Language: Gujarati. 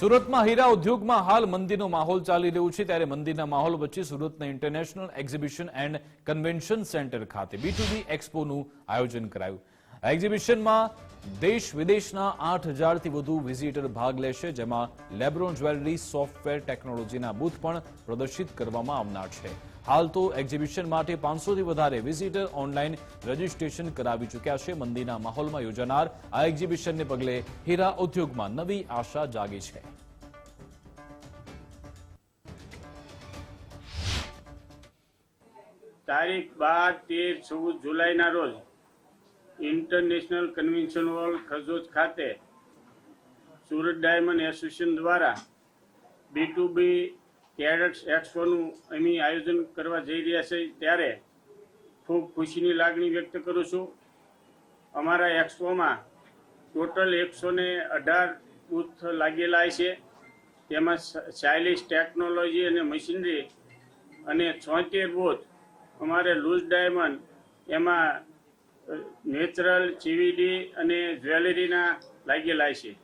સુરતમાં હીરા ઉદ્યોગમાં હાલ મંદીનો માહોલ ચાલી રહ્યો છે. ત્યારે મંદીના માહોલ વચ્ચે સુરતના international exhibition and convention centre ખાતે બી એક્સપોનું આયોજન કરાયું. આ એક્ઝિબિશનમાં દેશ વિદેશના આઠ હજારથી વધુ વિઝિટર ભાગ લેશે, જેમાં લેબ્રોન જ્વેલરી સોફ્ટવેર ટેકનોલોજીના બૂથ પણ પ્રદર્શિત કરવામાં આવનાર છે. હાલ તો એક્ઝિબિશન માટે પાંચસોથી વધારે વિઝિટર ઓનલાઈન રજીસ્ટ્રેશન કરાવી ચૂક્યા છે. મંદીના માહોલમાં યોજાનાર આ એક્ઝિબિશનને પગલે હીરા ઉદ્યોગમાં નવી આશા જાગી છે. તારીખ બાર, તેર, ચૌદ જુલાઈના રોજ ઇન્ટરનેશનલ કન્વેન્શન હોલ ખજોજ ખાતે સુરત ડાયમંડ એસોસિએશન દ્વારા બી ટુ બી કેડેટ્સ એક્સપોનું અમે આયોજન કરવા જઈ રહ્યા છે. ત્યારે ખૂબ ખુશીની લાગણી વ્યક્ત કરું છું. અમારા એક્સપોમાં ટોટલ એકસો ને અઢાર બૂથ લાગેલા છે. તેમાં સ્ટાઇલિશ ટેકનોલોજી અને મશીનરી અને છોતેર બૂથ અમારે લૂઝ ડાયમંડ એમાં નેચરલ ચીવીડી અને જ્વેલરીના લાગેલા છે.